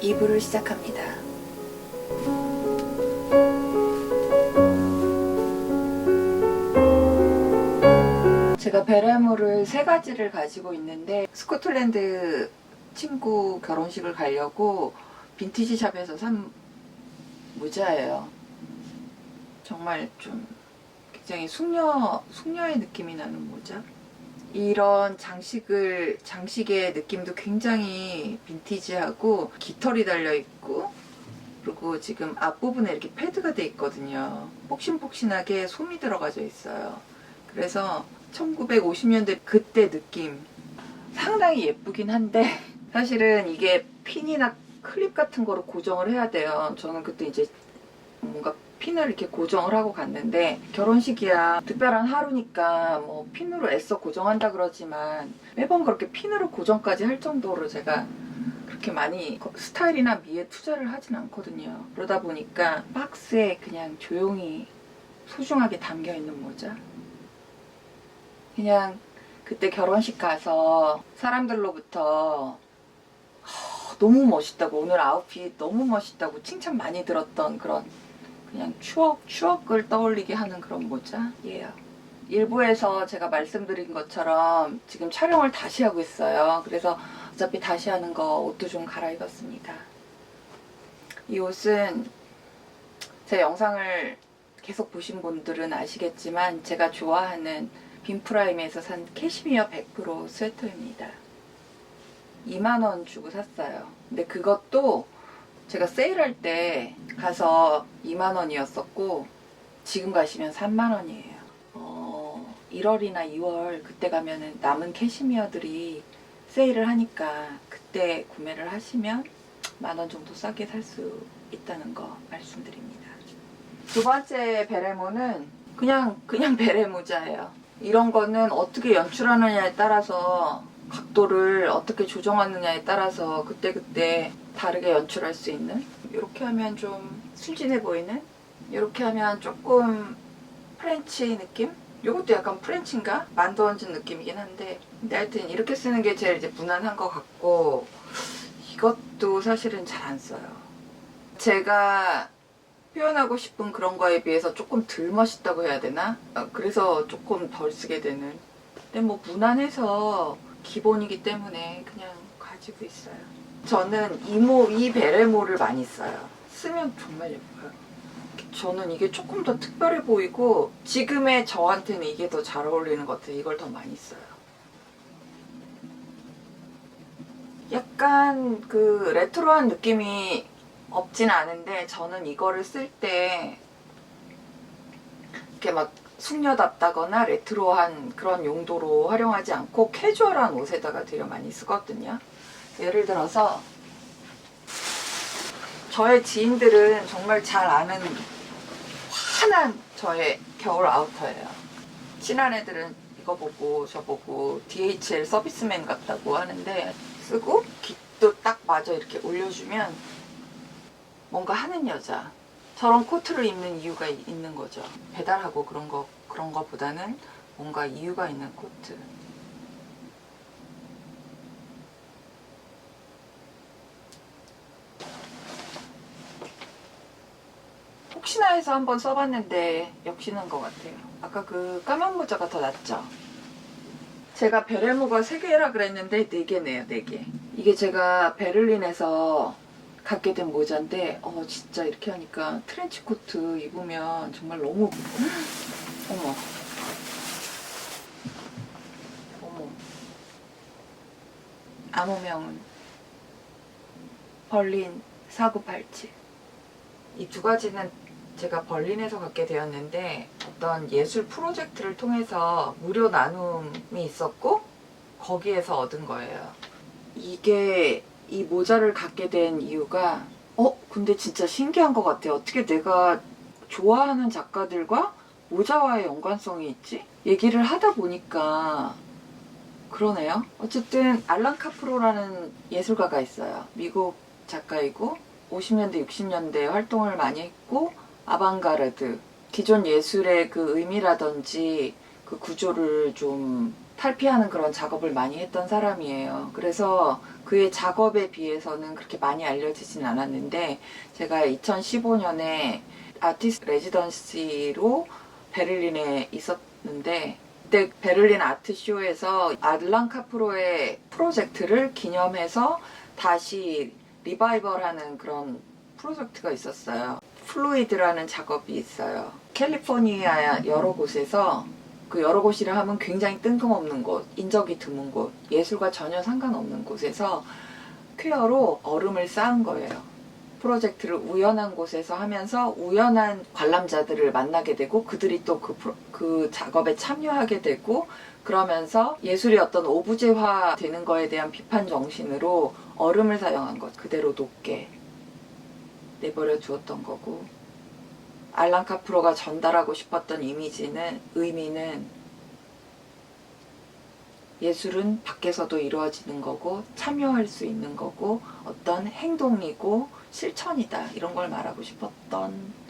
2부를 시작합니다. 제가 베레모를 세 가지를 가지고 있는데 스코틀랜드 친구 결혼식을 가려고 빈티지 샵에서 산 모자예요. 정말 좀 굉장히 숙녀 숙녀의 느낌이 나는 모자. 이런 장식을 장식의 느낌도 굉장히 빈티지하고 깃털이 달려 있고 그리고 지금 앞부분에 이렇게 패드가 돼 있거든요. 폭신폭신하게 솜이 들어가져 있어요. 그래서 1950년대 그때 느낌 상당히 예쁘긴 한데 사실은 이게 핀이나 클립 같은 거로 고정을 해야 돼요. 저는 그때 이제 뭔가 핀을 이렇게 고정을 하고 갔는데 결혼식이야 특별한 하루니까 뭐 핀으로 애써 고정한다 그러지만 매번 그렇게 핀으로 고정까지 할 정도로 제가 그렇게 많이 스타일이나 미에 투자를 하진 않거든요. 그러다 보니까 박스에 그냥 조용히 소중하게 담겨 있는 모자. 그냥 그때 결혼식 가서 사람들로부터 "허, 너무 멋있다고 오늘 아웃핏 너무 멋있다고 칭찬 많이 들었던 그런 그냥 추억 추억을 떠올리게 하는 그런 모자예요. 일부에서 제가 말씀드린 것처럼 지금 촬영을 다시 하고 있어요. 그래서 어차피 다시 하는 거 옷도 좀 갈아입었습니다. 이 옷은 제 영상을 계속 보신 분들은 아시겠지만 제가 좋아하는 빈프라임에서 산 캐시미어 100% 스웨터입니다. 2만원 주고 샀어요. 근데 그것도 제가 세일할 때 가서 2만원이었었고 지금 가시면 3만원이에요. 어, 1월이나 2월 그때 가면은 남은 캐시미어들이 세일을 하니까 그때 구매를 하시면 만원 정도 싸게 살 수 있다는 거 말씀드립니다. 두 번째 베레모는 그냥 그냥 베레모자예요. 이런 거는 어떻게 연출하느냐에 따라서 각도를 어떻게 조정하느냐에 따라서 그때그때 다르게 연출할 수 있는 이렇게 하면 좀 순진해 보이는 이렇게 하면 조금 프렌치 느낌? 이것도 약간 프렌치인가? 얹은 느낌이긴 한데 근데 하여튼 이렇게 쓰는 게 제일 이제 무난한 것 같고 이것도 사실은 잘 안 써요. 제가 표현하고 싶은 그런 거에 비해서 조금 덜 멋있다고 해야 되나? 어, 그래서 조금 덜 쓰게 되는. 근데 뭐 무난해서 기본이기 때문에 그냥 가지고 있어요. 저는 이모, 이 베레모를 많이 써요. 쓰면 정말 예뻐요. 저는 이게 조금 더 특별해 보이고 지금의 저한테는 이게 더 잘 어울리는 것 같아요. 이걸 더 많이 써요. 약간 그 레트로한 느낌이 없진 않은데 저는 이거를 쓸 때 이렇게 막 숙녀답다거나 레트로한 그런 용도로 활용하지 않고 캐주얼한 옷에다가 되게 많이 쓰거든요. 예를 들어서 저의 지인들은 정말 잘 아는 환한 저의 겨울 아우터예요. 친한 애들은 이거 보고 저 보고 DHL 서비스맨 같다고 하는데 쓰고 깃도 딱 맞아 이렇게 올려주면 뭔가 하는 여자 저런 코트를 입는 이유가 이- 있는 거죠. 배달하고 그런 거 그런 거보다는 뭔가 이유가 있는 코트. 혹시나 해서 한번 써봤는데 역시는 것 같아요. 아까 그 까만 모자가 더 낫죠? 제가 베레모가 3개라 그랬는데 4개네요, 4개. 이게 제가 베를린에서 갖게 된 모자인데, 어, 진짜 이렇게 하니까 트렌치 코트 입으면 정말 너무, 어머. 어머. 암호명은 벌린 4987. 이 두 가지는 제가 벌린에서 갖게 되었는데 어떤 예술 프로젝트를 통해서 무료 나눔이 있었고 거기에서 얻은 거예요. 이게 이 모자를 갖게 된 이유가 어 근데 진짜 신기한 것 같아요. 어떻게 내가 좋아하는 작가들과 모자와의 연관성이 있지? 얘기를 하다 보니까 그러네요. 어쨌든 알란 카프로라는 예술가가 있어요. 미국 작가이고 50년대, 60년대 활동을 많이 했고 아방가르드 기존 예술의 그 의미라든지 그 구조를 좀 탈피하는 그런 작업을 많이 했던 사람이에요. 그래서 그의 작업에 비해서는 그렇게 많이 알려지진 않았는데 제가 2015년에 아티스트 레지던시로 베를린에 있었는데 그때 베를린 아트쇼에서 아들랑 카프로의 프로젝트를 기념해서 다시 리바이벌하는 그런 프로젝트가 있었어요. 플루이드라는 작업이 있어요. 캘리포니아 여러 곳에서 그 여러 곳이라 하면 굉장히 뜬금없는 곳, 인적이 드문 곳, 예술과 전혀 상관없는 곳에서 퀘어로 얼음을 쌓은 거예요. 프로젝트를 우연한 곳에서 하면서 우연한 관람자들을 만나게 되고 그들이 또그 그 작업에 참여하게 되고 그러면서 예술이 어떤 오브제화 되는 거에 대한 비판 정신으로 얼음을 사용한 것 그대로 높게 내버려 두었던 거고 알란 카프로가 전달하고 싶었던 이미지는 의미는 예술은 밖에서도 이루어지는 거고 참여할 수 있는 거고 어떤 행동이고 실천이다 이런 걸 말하고 싶었던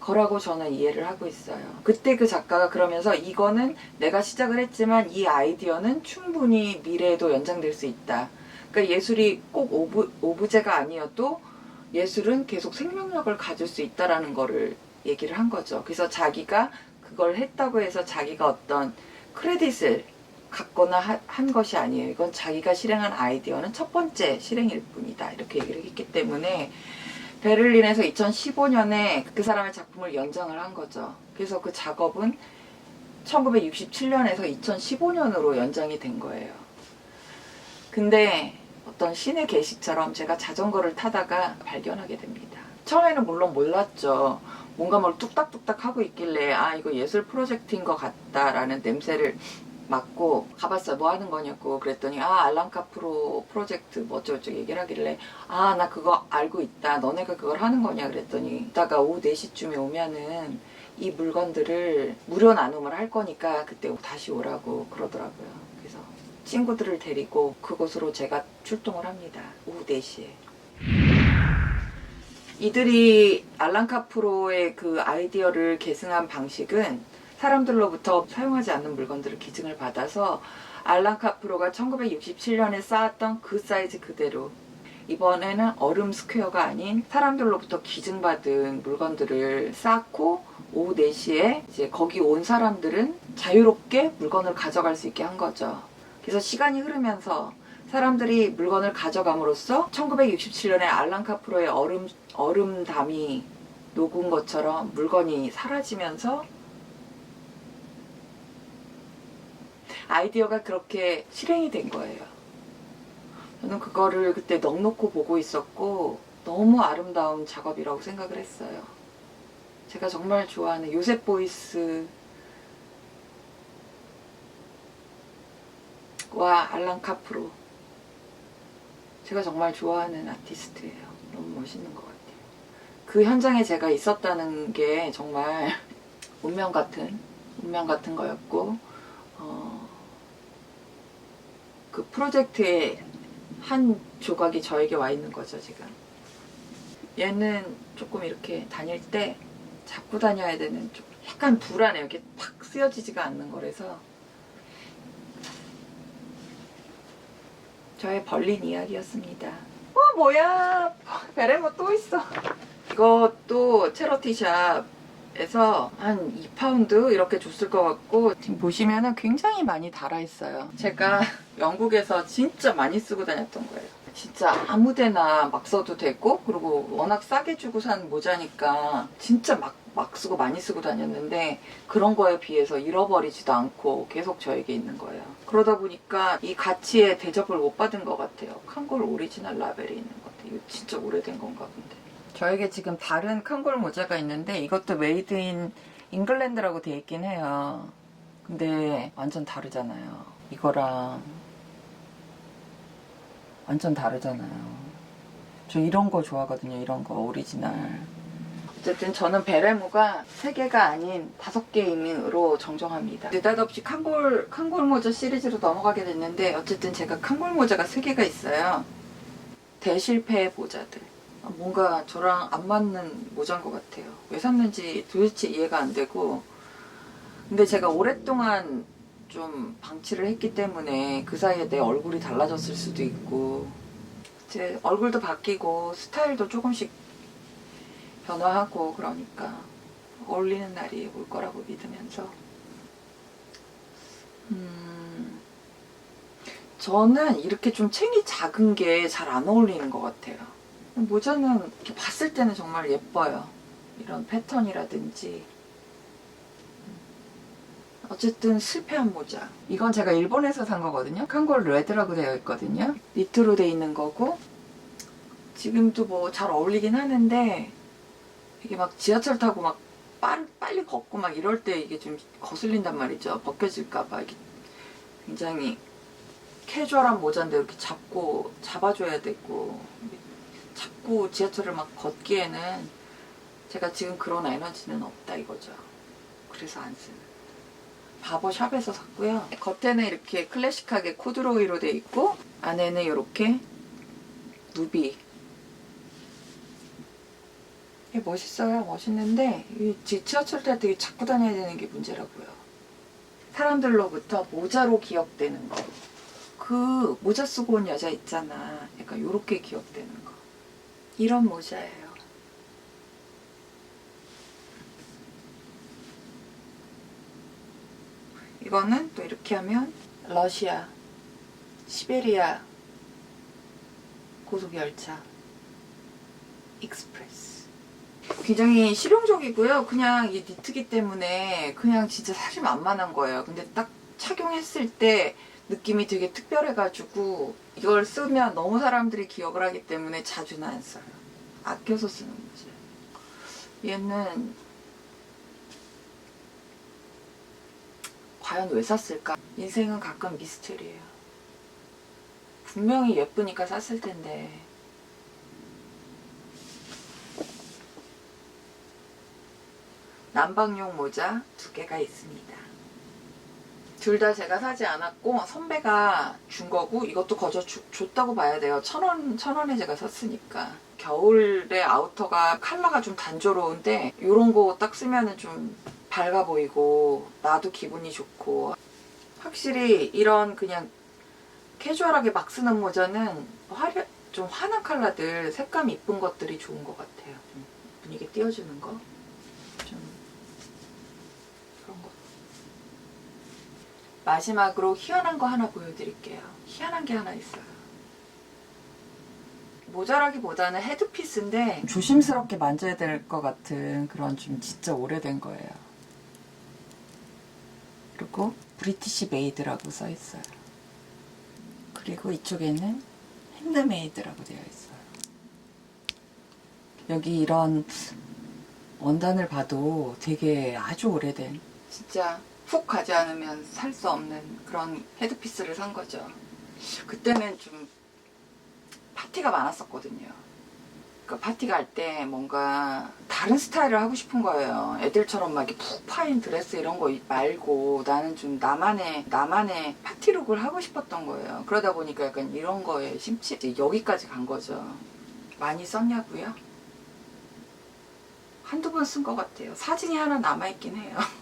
거라고 저는 이해를 하고 있어요. 그때 그 작가가 그러면서 이거는 내가 시작을 했지만 이 아이디어는 충분히 미래에도 연장될 수 있다. 그러니까 예술이 꼭 오브, 오브제가 아니어도 예술은 계속 생명력을 가질 수 있다라는 거를 얘기를 한 거죠. 그래서 자기가 그걸 했다고 해서 자기가 어떤 크레딧을 갖거나 하- 한 것이 아니에요. 이건 자기가 실행한 아이디어는 첫 번째 실행일 뿐이다. 이렇게 얘기를 했기 때문에 베를린에서 2015년에 그 사람의 작품을 연장을 한 거죠. 그래서 그 작업은 1967년에서 2015년으로 연장이 된 거예요. 근데 어떤 신의 계시처럼 제가 자전거를 타다가 발견하게 됩니다. 처음에는 물론 몰랐죠. 뭔가 뭘 뚝딱뚝딱 하고 있길래 아 이거 예술 프로젝트인 것 같다라는 냄새를 맡고 가봤어요. 뭐 하는 거냐고 그랬더니 아 알랑카프로 프로젝트 뭐 어쩌고저쩌고 얘기를 하길래 아 나 그거 알고 있다. 너네가 그걸 하는 거냐 그랬더니 이따가 오후 4시쯤에 오면은 이 물건들을 무료 나눔을 할 거니까 그때 다시 오라고 그러더라고요. 친구들을 데리고 그곳으로 제가 출동을 합니다. 오후 4시에. 이들이 알랑카프로의 그 아이디어를 계승한 방식은 사람들로부터 사용하지 않는 물건들을 기증을 받아서 알랑카프로가 1967년에 쌓았던 그 사이즈 그대로 이번에는 얼음 스퀘어가 아닌 사람들로부터 기증받은 물건들을 쌓고 오후 4시에 이제 거기 온 사람들은 자유롭게 물건을 가져갈 수 있게 한 거죠. 그래서 시간이 흐르면서 사람들이 물건을 가져감으로써 1967년에 알랑 카프로의 얼음 얼음담이 녹은 것처럼 물건이 사라지면서 아이디어가 그렇게 실행이 된 거예요. 저는 그거를 그때 넉넉히 보고 있었고 너무 아름다운 작업이라고 생각을 했어요. 제가 정말 좋아하는 요셉 보이스 와 알랑 카프로 제가 정말 좋아하는 아티스트예요. 너무 멋있는 것 같아요. 그 현장에 제가 있었다는 게 정말 운명 같은 운명 같은 거였고 어, 그 프로젝트의 한 조각이 저에게 와 있는 거죠 지금. 얘는 조금 이렇게 다닐 때 잡고 다녀야 되는 좀 약간 불안해요. 이렇게 팍 쓰여지지가 않는 거라서 저의 벌린 이야기였습니다. 어 뭐야 베레모 또 있어. 이것도 체러티샵에서 한 2파운드 이렇게 줬을 것 같고 지금 보시면은 굉장히 많이 달아있어요. 제가 영국에서 진짜 많이 쓰고 다녔던 거예요. 진짜 아무데나 막 써도 되고 그리고 워낙 싸게 주고 산 모자니까 진짜 막, 막 쓰고 많이 쓰고 다녔는데 그런 거에 비해서 잃어버리지도 않고 계속 저에게 있는 거예요. 그러다 보니까 이 가치에 대접을 못 받은 것 같아요. 칸골 오리지널 라벨이 있는 것 같아요. 이거 진짜 오래된 건가 본데. 저에게 지금 다른 칸골 모자가 있는데 이것도 메이드 인 잉글랜드라고 돼 있긴 해요. 근데 완전 다르잖아요. 이거랑 완전 다르잖아요. 저 이런 거 좋아하거든요. 이런 거 오리지널. 어쨌든 저는 베레모가 세 개가 아닌 다섯 개임으로 정정합니다. 느닷없이 칸골 칸골 모자 시리즈로 넘어가게 됐는데 어쨌든 제가 칸골 모자가 세 개가 있어요. 대실패 모자들. 아, 뭔가 저랑 안 맞는 모자인 것 같아요. 왜 샀는지 도대체 이해가 안 되고. 근데 제가 오랫동안 좀 방치를 했기 때문에 그 사이에 내 얼굴이 달라졌을 수도 있고 제 얼굴도 바뀌고 스타일도 조금씩 변화하고 그러니까 어울리는 날이 올 거라고 믿으면서 음 저는 이렇게 좀 챙이 작은 게 잘 안 어울리는 것 같아요. 모자는 이렇게 봤을 때는 정말 예뻐요. 이런 패턴이라든지 어쨌든 실패한 모자. 이건 제가 일본에서 산 거거든요. 칸골 레드라고 되어 있거든요. 니트로 돼 있는 거고 지금도 뭐 잘 어울리긴 하는데 이게 막 지하철 타고 막 빨, 빨리 걷고 막 이럴 때 이게 좀 거슬린단 말이죠. 벗겨질까봐 이게 굉장히 캐주얼한 모자인데 이렇게 잡고 잡아줘야 되고 잡고 지하철을 막 걷기에는 제가 지금 그런 에너지는 없다 이거죠. 그래서 안 쓰는. 바버샵에서 샀고요. 겉에는 이렇게 클래식하게 코드로이로 돼 있고 안에는 이렇게 누비. 이게 멋있어요. 멋있는데 이 지- 지하철 탈때 잡고 다녀야 되는 게 문제라고요. 사람들로부터 모자로 기억되는 거. 그 모자 쓰고 온 여자 있잖아. 약간 요렇게 기억되는 거. 이런 모자예요. 이거는 또 이렇게 하면 러시아, 시베리아 고속열차 익스프레스. 굉장히 실용적이고요. 그냥 이 니트기 때문에 그냥 진짜 사실 만만한 거예요. 근데 딱 착용했을 때 느낌이 되게 특별해가지고 이걸 쓰면 너무 사람들이 기억을 하기 때문에 자주는 안 써요. 아껴서 쓰는 거지. 얘는 과연 왜 샀을까? 인생은 가끔 미스터리예요. 분명히 예쁘니까 샀을 텐데 난방용 모자 두 개가 있습니다. 둘 다 제가 사지 않았고 선배가 준 거고 이것도 거저 주- 줬다고 봐야 돼요. 천 원, 천 원에 제가 샀으니까. 겨울에 아우터가 컬러가 좀 단조로운데 이런 거 딱 쓰면은 좀 밝아 보이고 나도 기분이 좋고 확실히 이런 그냥 캐주얼하게 막 쓰는 모자는 화려 좀 환한 컬러들 색감 이쁜 것들이 좋은 것 같아요. 좀 분위기 띄워주는 거. 좀 그런 거. 마지막으로 희한한 거 하나 보여드릴게요. 희한한 게 하나 있어요. 모자라기보다는 헤드피스인데 조심스럽게 만져야 될 것 같은 그런 좀 진짜 오래된 거예요. 그리고 브리티시 메이드라고 써 있어요. 그리고 이쪽에는 핸드메이드라고 되어 있어요. 여기 이런 원단을 봐도 되게 아주 오래된 진짜 훅 가지 않으면 살 수 없는 그런 헤드피스를 산 거죠. 그때는 좀 파티가 많았었거든요. 그 파티 갈 때 뭔가 다른 스타일을 하고 싶은 거예요. 애들처럼 막 이렇게 푹 파인 드레스 이런 거 말고 나는 좀 나만의 나만의 파티룩을 하고 싶었던 거예요. 그러다 보니까 약간 이런 거에 심취 여기까지 간 거죠. 많이 썼냐고요? 한두 번 쓴 것 같아요. 사진이 하나 남아있긴 해요.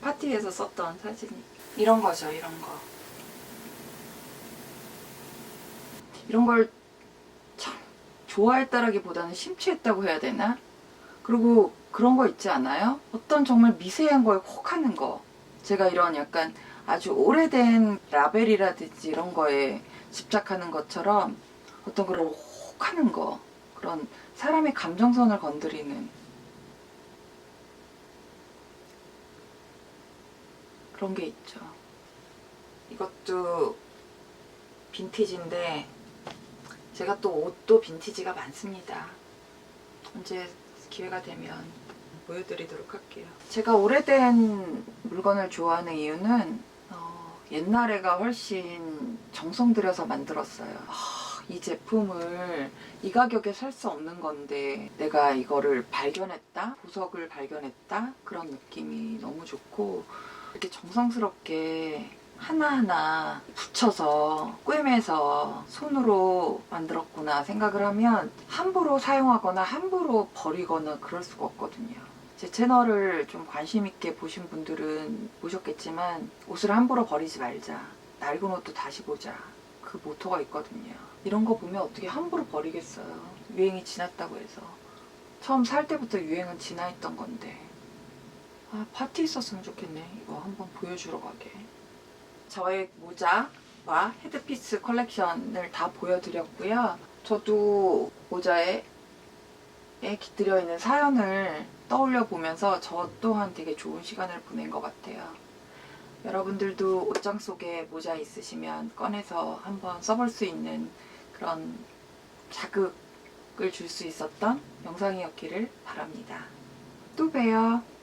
파티에서 썼던 사진이. 이런 거죠, 이런 거. 이런 걸 참 좋아했다라기보다는 심취했다고 해야 되나? 그리고 그런 거 있지 않아요? 어떤 정말 미세한 거에 혹하는 거. 제가 이런 약간 아주 오래된 라벨이라든지 이런 거에 집착하는 것처럼 어떤 그런 혹 하는 거. 그런 사람의 감정선을 건드리는 그런 게 있죠. 이것도 빈티지인데 제가 또 옷도 빈티지가 많습니다. 언제 기회가 되면 보여드리도록 할게요. 제가 오래된 물건을 좋아하는 이유는 어, 옛날에가 훨씬 정성 들여서 만들었어요. 아, 이 제품을 이 가격에 살 수 없는 건데 내가 이거를 발견했다, 보석을 발견했다 그런 느낌이 너무 좋고 이렇게 정성스럽게 하나하나 붙여서 꿰매서 손으로 만들었구나 생각을 하면 함부로 사용하거나 함부로 버리거나 그럴 수가 없거든요. 제 채널을 좀 관심 있게 보신 분들은 보셨겠지만 옷을 함부로 버리지 말자. 낡은 옷도 다시 보자. 그 모토가 있거든요. 이런 거 보면 어떻게 함부로 버리겠어요. 유행이 지났다고 해서. 처음 살 때부터 유행은 지나 있던 건데. 아, 파티 있었으면 좋겠네. 이거 한번 보여주러 가게. 저의 모자와 헤드피스 컬렉션을 다 보여드렸고요. 저도 모자에 에 깃들여 있는 사연을 떠올려 보면서 저 또한 되게 좋은 시간을 보낸 것 같아요. 여러분들도 옷장 속에 모자 있으시면 꺼내서 한번 써볼 수 있는 그런 자극을 줄 수 있었던 영상이었기를 바랍니다. 또 봬요.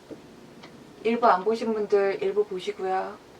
일부 안 보신 분들 일부 보시고요.